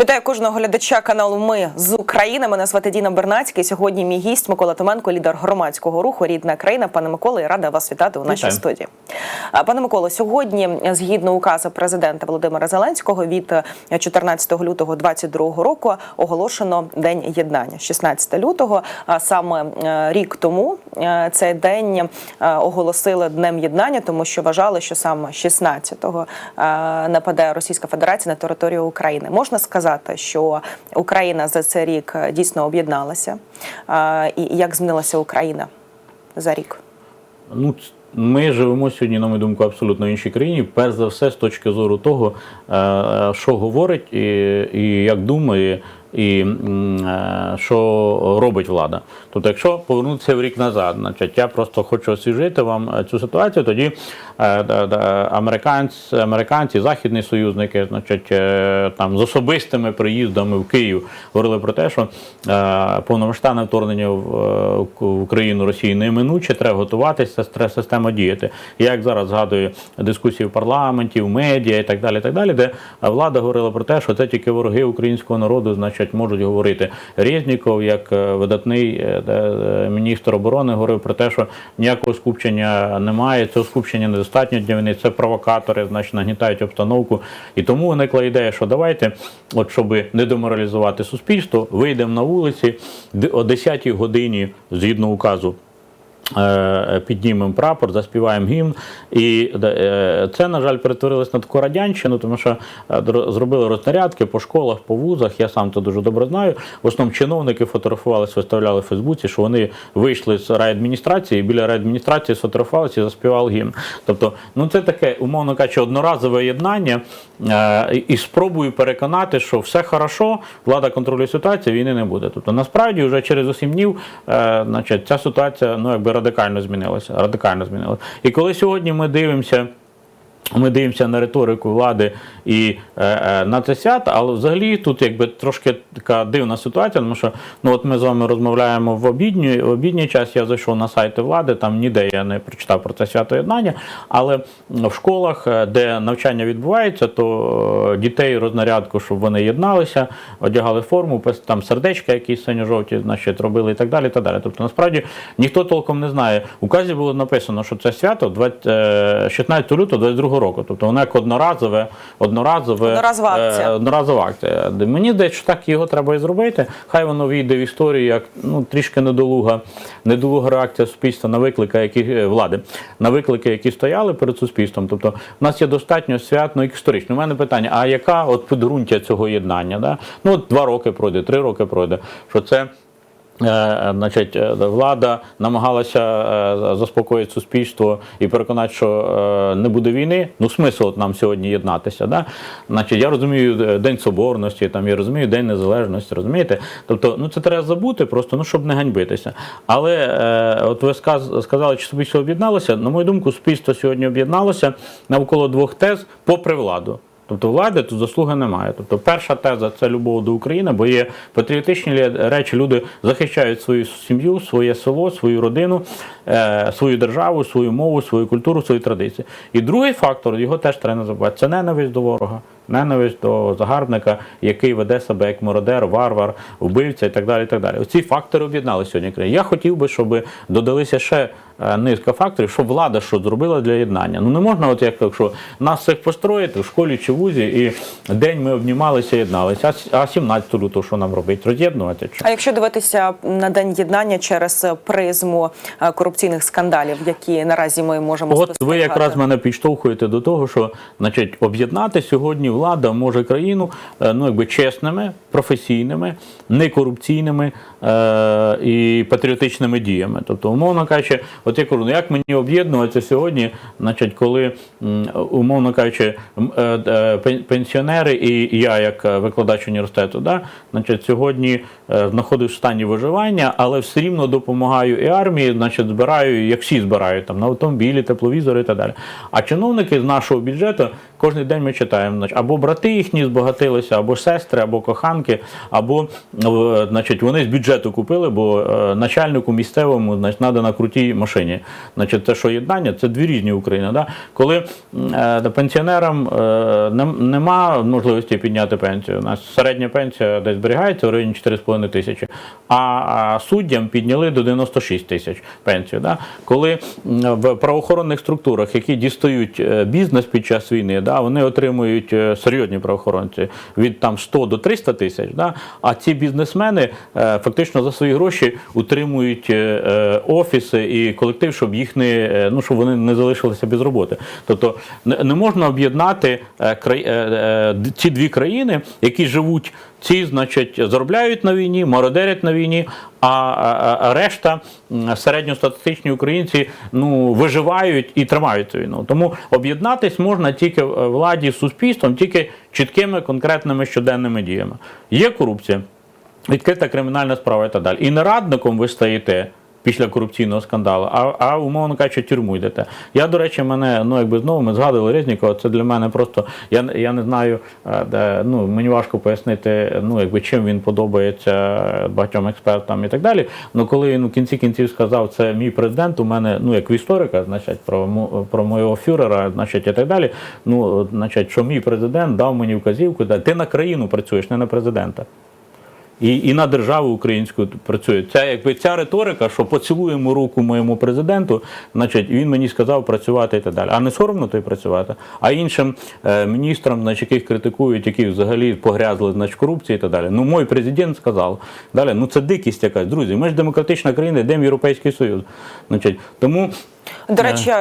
Вітаю кожного глядача каналу Ми з України. Мене звати Діна Бернацький. Сьогодні мій гість Микола Томенко, лідер громадського руху Рідна країна. Пане Микола, я рада вас вітати у нашій Вітаю. студії. Пане Миколо, сьогодні, згідно указу президента Володимира Зеленського, від е, 14 лютого 2022 року оголошено День єднання. 16 лютого, а саме е, рік тому е, цей день е, оголосили днем єднання, тому що вважали, що саме 16-го е, нападе Російська Федерація на територію України. Можна сказати, що Україна за цей рік е, дійсно об'єдналася. Е, І як змінилася Україна за рік? Ну, ми живемо сьогодні, на мою думку, абсолютно в іншій країні. Перш за все, з точки зору того, е, що говорить і, і як думає, і е, що робить влада. Тобто, якщо повернутися в рік назад, значить, я просто хочу освіжити вам е, цю ситуацію. Тоді е, американці, американці, західні союзники, значить, там з особистими приїздами в Київ говорили про те, що повномасштабне вторгнення в, Україну Росії неминуче, треба готуватися, треба система діяти. Я як зараз згадую дискусії в парламенті, в медіа і так далі, і так далі, де влада говорила про те, що це тільки вороги українського народу, значить, можуть говорити. Резніков, як е, видатний е, е, міністр оборони, говорив про те, що ніякого скупчення немає, цього скупчення недостатньо для війни, це провокатори, значить, нагнітають обстановку. І тому виникла ідея, що давайте, от щоб не деморалізувати суспільство, вийдемо на вулиці о 10-й годині згідно указу. Е, Піднімемо прапор, заспіваємо гімн, і е, це, на жаль, перетворилось на таку радянщину, тому що е, зробили рознарядки по школах, по вузах. Я сам це дуже добре знаю. В основному чиновники фотографувалися, виставляли в Фейсбуці, що вони вийшли з райадміністрації, і біля райадміністрації сфотографувалися і заспівали гімн. Тобто, ну це таке, умовно кажучи, одноразове єднання. і- спробую переконати, що все хорошо, влада контролює ситуацію, війни не буде. Тобто, насправді, вже через 8 днів, значить, ця ситуація ну якби радикально змінилося. Радикально змінилося. І коли сьогодні ми дивимося. Ми дивимося на риторику влади і е, е, на це свято, але взагалі тут якби трошки така дивна ситуація, тому що ну от ми з вами розмовляємо в обідній, в обідній час. Я зайшов на сайти влади, там ніде я не прочитав про це свято єднання. Але в школах, е, де навчання відбувається, то дітей рознарядку, щоб вони єдналися, одягали форму, там сердечка, якісь синьо-жовті, значить, робили і так далі. І далі. Тобто, насправді ніхто толком не знає. В указі було написано, що це свято 20, е, 16 лютого 22 року. Тобто воно як одноразове, одноразове Одноразова акція. е, одноразова акція. Мені здається, що так його треба і зробити. Хай воно війде в історію як ну трішки недолуга, недолуга реакція суспільства на виклики, які е, влади, на виклики, які стояли перед суспільством. Тобто, в нас є достатньо свят, ну історично. У мене питання: а яка от підґрунтя цього єднання? Да? Ну от два роки пройде, три роки пройде. Що це. Е, Значить, е, влада намагалася е, заспокоїти суспільство і переконати, що е, не буде війни. Ну, смисл нам сьогодні єднатися. Да? Значить, я розумію е, День Соборності, там я розумію День Незалежності, розумієте? Тобто, ну це треба забути, просто ну щоб не ганьбитися. Але е, от ви сказ- сказали, чи суспільство об'єдналося. На мою думку, суспільство сьогодні об'єдналося навколо двох тез, попри владу. Тобто влади тут заслуги немає. Тобто, перша теза це любов до України, бо є патріотичні речі. Люди захищають свою сім'ю, своє село, свою родину, е, свою державу, свою мову, свою культуру, свої традиції. І другий фактор його теж треба забувати. Це ненависть до ворога. Ненависть до загарбника, який веде себе як мародер, варвар, вбивця і так далі. І так далі. Оці фактори об'єднали сьогодні. Я хотів би, щоб додалися ще низка факторів, щоб влада що зробила для єднання. Ну не можна, от як якщо нас всіх построїти в школі чи вузі, і день ми обнімалися, єдналися. А с- А 17 лютого що нам робити? Роз'єднувати? чи? А якщо дивитися на день єднання через призму е, корупційних скандалів, які наразі ми можемо От ви якраз мене підштовхуєте до того, що значить об'єднати сьогодні влада може країну е, ну якби чесними, професійними, некорупційними е, і патріотичними діями. Тобто, умовно кажучи, от я кажу, ну як мені об'єднуватися сьогодні, значить, коли умовно кажучи, е, е, пен- пенсіонери і я, як е, викладач університету, да, значить, сьогодні знаходив в стані виживання, але все рівно допомагаю і армії, значить, збираю, як всі збирають там на автомобілі, тепловізори і так далі. А чиновники з нашого бюджету Кожен день ми читаємо, або брати їхні збагатилися, або сестри, або коханки, або е, значить, вони з бюджету купили, бо е, начальнику місцевому значить, треба на крутій машині. Значить, це що єднання, це дві різні України. Да? Коли е, пенсіонерам нема можливості підняти пенсію, у нас середня пенсія десь зберігається в районі 4,5 тисячі, а, суддям підняли до 96 тисяч пенсію. Да? Коли в правоохоронних структурах, які дістають бізнес під час війни, да, вони отримують е, серйозні правоохоронці від там 100 до 300 тисяч, да, а ці бізнесмени е, фактично за свої гроші утримують е, офіси і колектив, щоб їх не ну щоб вони не залишилися без роботи. Тобто не, можна об'єднати ці дві країни, які живуть. Ці, значить, заробляють на війні, мародерять на війні, а, а, а решта середньостатистичні українці ну, виживають і тримають цю війну. Тому об'єднатись можна тільки в- владі з суспільством, тільки чіткими конкретними щоденними діями. Є корупція, відкрита кримінальна справа і так далі. І не радником ви стаєте. Після корупційного скандалу, а, а умовно кажучи, тюрму йдете. Я, до речі, мене ну якби знову ми згадували Резнікова. Це для мене просто я, я не знаю, е, де, ну мені важко пояснити, ну якби чим він подобається багатьом експертам і так далі. Ну коли він у кінці кінців сказав, це мій президент, у мене ну як в історика, значить, про про моєго фюрера, значить, і так далі. Ну, значить, що мій президент дав мені вказівку, ти на країну працюєш, не на президента. І, і на державу українську працює. Ця якби ця риторика, що поцілуємо руку моєму президенту, значить він мені сказав працювати і так далі. А не соромно то й працювати. А іншим е, міністрам, значить, яких критикують, які взагалі погрязли значить, корупції і так далі. Ну, мой президент сказав. Далі, ну це дикість якась. Друзі, ми ж демократична країна, йдемо в Європейський Союз. Значить, тому До речі,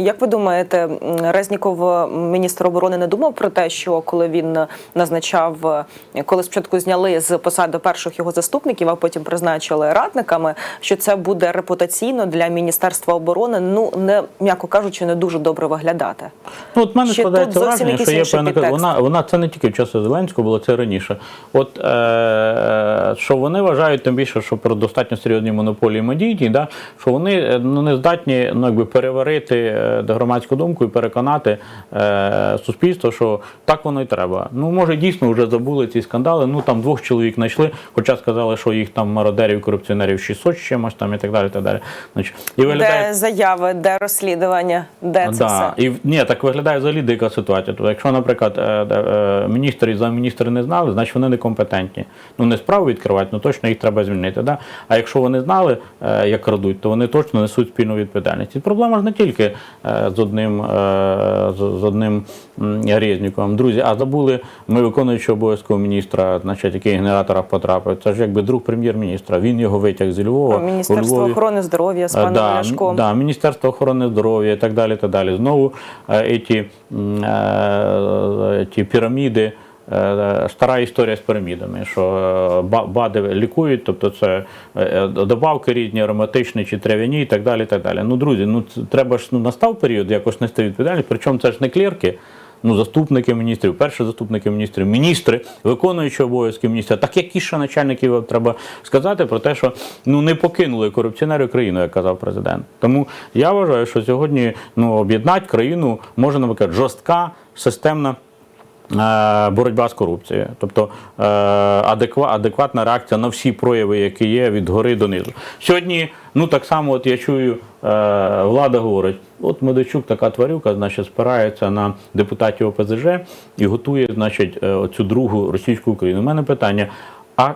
як ви думаєте, Резніков, е, міністр оборони, не думав про те, що коли він назначав, е, коли спочатку зняли з посади перших його заступників, а потім призначили радниками, що це буде репутаційно для міністерства оборони, ну не м'яко кажучи, не дуже добре виглядати. Ну, от мене Чи складається враження, що є певна вона, вона це не тільки в часи Зеленського було, це раніше. От е, що вони вважають тим більше, що про достатньо серйозні монополії медійні, да, що вони е, ну, не здатні ну, якби переварити е, громадську думку і переконати е, суспільство, що так воно і треба. Ну, може, дійсно вже забули ці скандали. Ну там двох чоловік знайшли, хоча сказали, що їх там мародерів, корупціонерів 600 з чимось там і так далі. Так далі. Значить, і виглядає Де заяви, де розслідування, де це да. все? І ні, так виглядає взагалі дика ситуація. Тобто, якщо, наприклад, е, е, міністр і замміністри не знали, значить вони некомпетентні. Ну не справу відкривати, ну точно їх треба звільнити. Да? А якщо вони знали, е, як крадуть, то вони точно несуть спільну відповідальність. І проблема ж не тільки е, з одним е, з, з одним Резніком. Друзі, а забули ми виконуючи обов'язкового міністра, значить, який в генераторах потрапив. Це ж якби друг прем'єр-міністра. Він його витяг зі Львова. Міністерство Львові. охорони здоров'я з Е, паном да, Ляшком. Да, Міністерство охорони здоров'я і так далі. Так далі. Знову ті, е, ті піраміди. Е, Стара історія з пірамідами, що е, БАДи лікують, тобто це е, добавки різні, ароматичні чи трав'яні і так далі. і так далі. Ну, друзі, ну треба ж ну, настав період якось нести відповідальність, причому це ж не клерки, ну, заступники міністрів, перші заступники міністрів, міністри, виконуючі обов'язки міністра. Так які ще начальників треба сказати про те, що ну не покинули корупціонери країну, як казав президент. Тому я вважаю, що сьогодні ну об'єднати країну може наприклад жорстка системна. Е, Боротьба з корупцією, тобто е, адекватна реакція на всі прояви, які є від гори до низу. Сьогодні, ну так само, от я чую, е, влада говорить: от Медведчук така тварюка, значить, спирається на депутатів ОПЗЖ і готує, значить, оцю другу російську Україну. У мене питання: а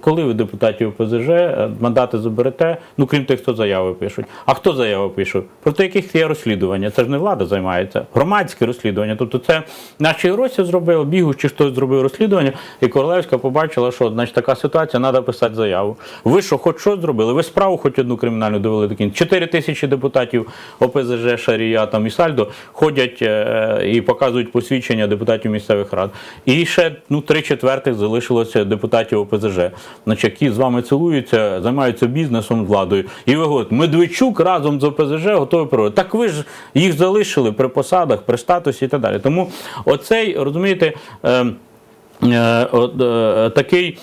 коли ви депутатів ОПЗЖ е, мандати заберете, ну крім тих, хто заяви пишуть. А хто заяви пише? Проти яких є розслідування? Це ж не влада займається, громадське розслідування. Тобто це наші Росія зробила, бігу, чи хтось зробив розслідування, і Королевська побачила, що значить така ситуація, треба писати заяву. Ви що, хоч що зробили? Ви справу хоч одну кримінальну довели до кінця. Чотири тисячі депутатів ОПЗЖ, Шарія там і Сальдо ходять е, і показують посвідчення депутатів місцевих рад. І ще ну три четвертих залишилося депутатів ОПЗЖ, значить, які з вами цілуються, займаються бізнесом владою. І ви говорите, Медведчук разом з ОПЗЖ готовий проводити. Так ви ж їх залишили при посадах, при статусі і так далі. Тому оцей, розумієте. Е, Е, е, такий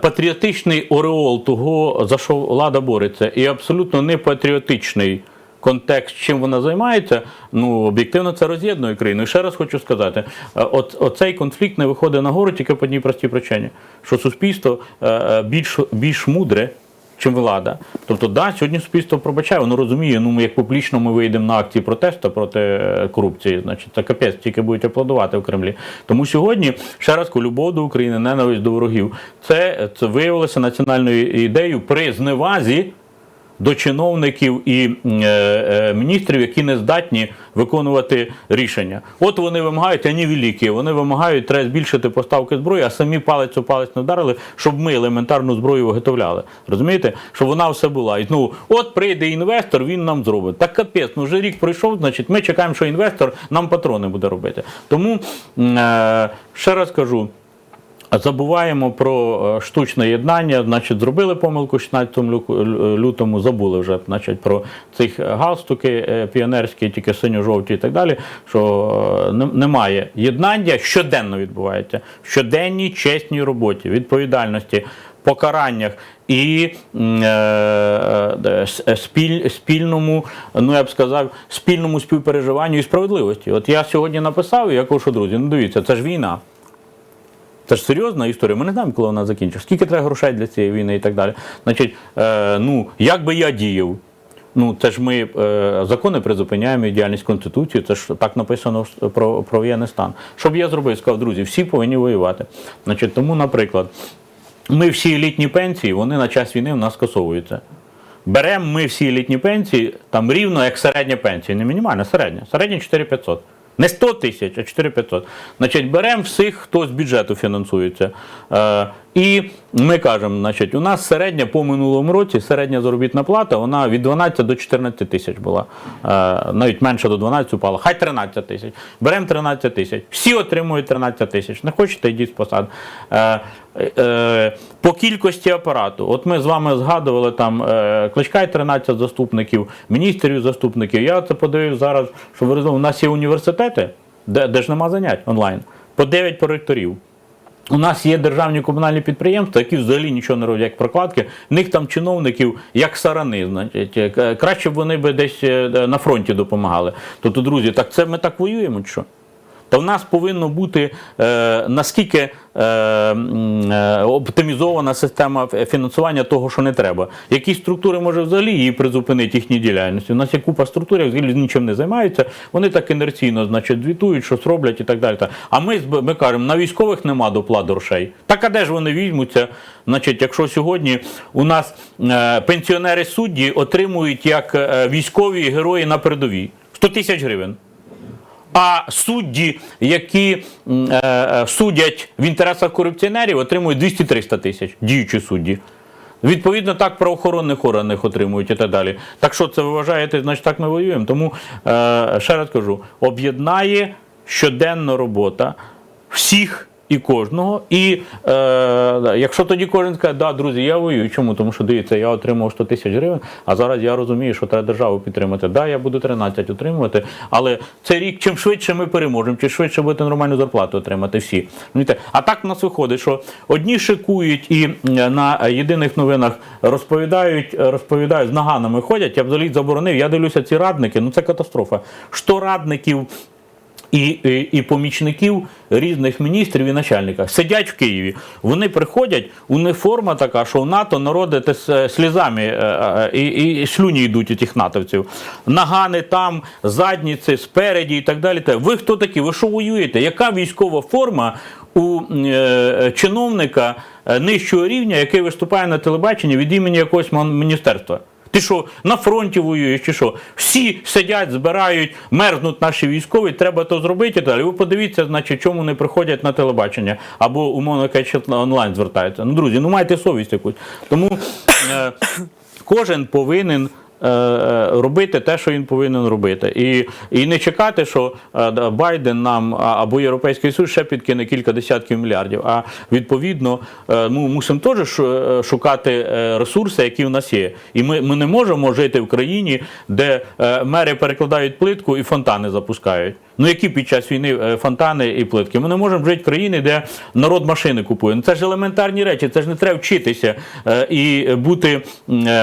патріотичний ореол того, за що влада бореться, і абсолютно не патріотичний контекст, чим вона займається, ну об'єктивно це роз'єднує країну. І ще раз хочу сказати: е, от оцей конфлікт не виходить нагору тільки по одній простій причині, що суспільство е, е, більш, більш мудре. Чим влада. Тобто, да, сьогодні суспільство пробачає, воно розуміє, ну ми як публічно ми вийдемо на акції протесту проти корупції, значить це капець, тільки будуть аплодувати в Кремлі. Тому сьогодні, ще раз, любов до України, ненависть до ворогів, це, це виявилося національною ідеєю при зневазі до чиновників і е, е, міністрів, які не здатні виконувати рішення. От вони вимагають, вони великі, вони вимагають, треба збільшити поставки зброї, а самі палець у палець не вдарили, щоб ми елементарну зброю виготовляли. Розумієте? Щоб вона все була. І ну, от прийде інвестор, він нам зробить. Так капець, ну вже рік пройшов, значить, ми чекаємо, що інвестор нам патрони буде робити. Тому е, ще раз кажу. Забуваємо про е, штучне єднання, значить, зробили помилку 16 лютому, забули вже значить, про цих галстуки е, піонерські, тільки синьо-жовті і так далі. Що е, немає єднання, щоденно відбувається, в щоденній чесній роботі, відповідальності, покараннях і е, е, е, спіль, спільному, ну я б сказав, спільному співпереживанню і справедливості. От я сьогодні написав, і я кажу, що друзі, ну дивіться, це ж війна. Це ж серйозна історія. Ми не знаємо, коли вона закінчиться. Скільки треба грошей для цієї війни і так далі. Значить, е, ну як би я діяв? Ну, це ж ми е, закони призупиняємо і діяльність Конституції, це ж так написано про, про воєнний стан. Що б я зробив? Сказав, друзі, всі повинні воювати. Значить, тому, наприклад, ми всі літні пенсії, вони на час війни в нас скасовуються. Беремо ми всі літні пенсії там рівно як середня пенсія, не мінімальна, середня. Середня 4500. Не 100 тисяч, а 4500. Значить, беремо всіх, хто з бюджету фінансується. І ми кажемо, значить, у нас середня по минулому році, середня заробітна плата, вона від 12 до 14 тисяч була. Е, навіть менше до 12 упала. Хай 13 тисяч. Беремо 13 тисяч. Всі отримують 13 тисяч. Не хочете, йдіть з посад. Е, е, по кількості апарату, от ми з вами згадували там е, Кличка 13 заступників, міністрів заступників. Я це подивив зараз, що ви розуміли, у нас є університети, де, де ж нема занять онлайн, по 9 проректорів. У нас є державні комунальні підприємства, які взагалі нічого не роблять, як прокладки. В них там чиновників як сарани. Значить, Е, краще б вони б десь е, на фронті допомагали. Тобто, друзі, так це ми так воюємо, чи що? Та в нас повинно бути е, наскільки е, е, оптимізована система фінансування того, що не треба. Якісь структури може взагалі її призупинити їхні діяльності. У нас є купа структур, які нічим не займаються. Вони так інерційно, значить, звітують, щось роблять і так далі. А ми, ми кажемо, на військових нема доплат грошей. Так а де ж вони візьмуться? Значить, якщо сьогодні у нас е, пенсіонери судді отримують як е, військові герої на передовій 100 тисяч гривень. А судді, які е, е, судять в інтересах корупціонерів, отримують 200-300 тисяч діючі судді. Відповідно, так правоохоронних органах отримують і так далі. Так що це ви вважаєте, значить так ми воюємо. Тому е, ще раз кажу: об'єднає щоденна робота всіх. І кожного, і е, якщо тоді кожен скаже, да, друзі, я воюю. Чому? Тому що дивіться, я отримав 100 тисяч гривень, а зараз я розумію, що треба державу підтримати. Да, я буду 13 отримувати, але цей рік чим швидше ми переможемо, чим швидше будете нормальну зарплату отримати всі. А так в нас виходить, що одні шикують і на єдиних новинах розповідають, розповідають з наганами ходять. Я взагалі заборонив. Я дивлюся ці радники. Ну це катастрофа. Що радників і, і, і помічників різних міністрів і начальників сидять в Києві. Вони приходять, у них форма така, що в НАТО народи те з слізами е, е, і, і слюні йдуть у тих натовців. Нагани там, задніці, спереді і так далі. Ви хто такі? Ви що воюєте? Яка військова форма у е, чиновника е, нижчого рівня, який виступає на телебаченні від імені якогось міністерства? Ти що, на фронті воюєш чи що? Всі сидять, збирають, мерзнуть наші військові, треба то зробити. і Далі ви подивіться, значить, чому не приходять на телебачення або умовно кажучи, онлайн звертаються. Ну, друзі, ну майте совість якусь. Тому е, кожен повинен. Е, е, Робити те, що він повинен робити, і, і не чекати, що е, Байден нам або Європейський Союз ще підкине кілька десятків мільярдів. А відповідно, ну мусимо теж шукати ресурси, які в нас є. І ми, ми не можемо жити в країні, де мери перекладають плитку і фонтани запускають. Ну які під час війни фонтани і плитки? Ми не можемо жити в країні, де народ машини купує. Ну це ж елементарні речі, це ж не треба вчитися і бути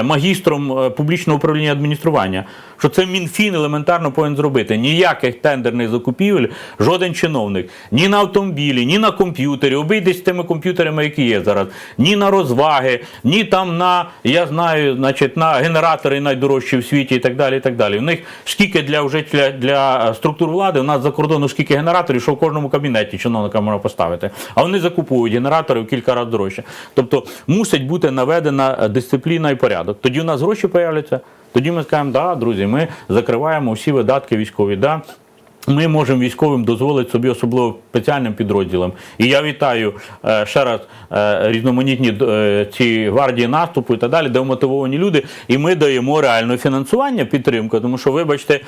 магістром публічного управління адміністрування. Що це Мінфін елементарно повинен зробити. Ніяких тендерних закупівель, жоден чиновник, ні на автомобілі, ні на комп'ютері. Обійдись тими комп'ютерами, які є зараз, ні на розваги, ні там на, я знаю, значить, на генератори найдорожчі в світі і так далі. І так далі. У них скільки для вже для, для структур влади, у нас за кордону скільки генераторів, що в кожному кабінеті чиновника можна поставити. А вони закуповують генератори в кілька разів дорожче. Тобто мусить бути наведена дисципліна і порядок. Тоді у нас гроші появляться. Тоді ми скажемо, да, друзі, ми закриваємо всі видатки військові. Да, ми можемо військовим дозволити собі, особливо спеціальним підрозділам. І я вітаю е, ще раз е, різноманітні е, ці гвардії наступу і так далі, де вмотивовані люди. І ми даємо реальне фінансування, підтримку. Тому що, вибачте,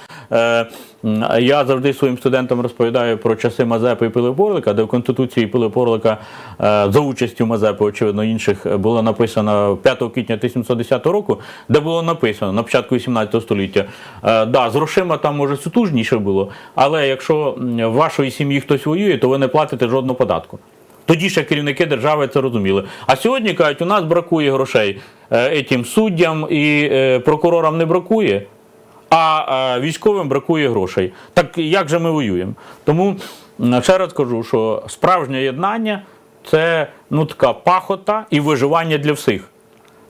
я завжди своїм студентам розповідаю про часи Мазепи і Пилипа Орлика, де в Конституції Пилипа Орлика е, за участю Мазепи, очевидно, інших е, було написано 5 квітня 1710 року, де було написано на початку 18 століття. Е, да, з грошима там може сутужніше було, але якщо в вашої сім'ї хтось воює, то ви не платите жодного податку. Тоді ще керівники держави це розуміли. А сьогодні кажуть, у нас бракує грошей е, етім суддям і е, прокурорам не бракує, а е, військовим бракує грошей. Так як же ми воюємо? Тому ще раз кажу, що справжнє єднання це ну така пахота і виживання для всіх.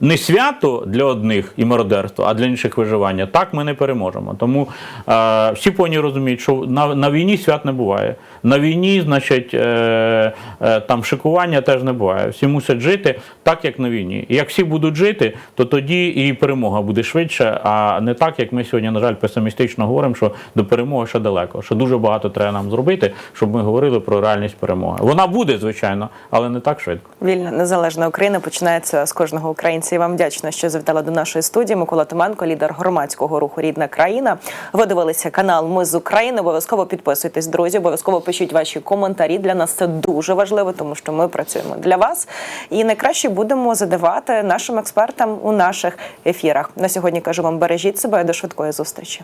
Не свято для одних і мародерство, а для інших виживання. Так ми не переможемо. Тому е, всі повинні розуміють, що на, на війні свят не буває. На війні, значить, е, е, там шикування теж не буває. Всі мусять жити так, як на війні. І як всі будуть жити, то тоді і перемога буде швидше, а не так, як ми сьогодні, на жаль, песимістично говоримо, що до перемоги ще далеко. Що дуже багато треба нам зробити, щоб ми говорили про реальність перемоги. Вона буде, звичайно, але не так швидко. Вільна незалежна Україна починається з кожного українця. І вам вдячна, що завітала до нашої студії. Микола Томенко, лідер громадського руху Рідна країна. Ви дивилися канал Ми з України. Обов'язково підписуйтесь, друзі. Обов'язково пишіть ваші коментарі. Для нас це дуже важливо, тому що ми працюємо для вас. І найкраще будемо задавати нашим експертам у наших ефірах. На сьогодні кажу вам бережіть себе до швидкої зустрічі.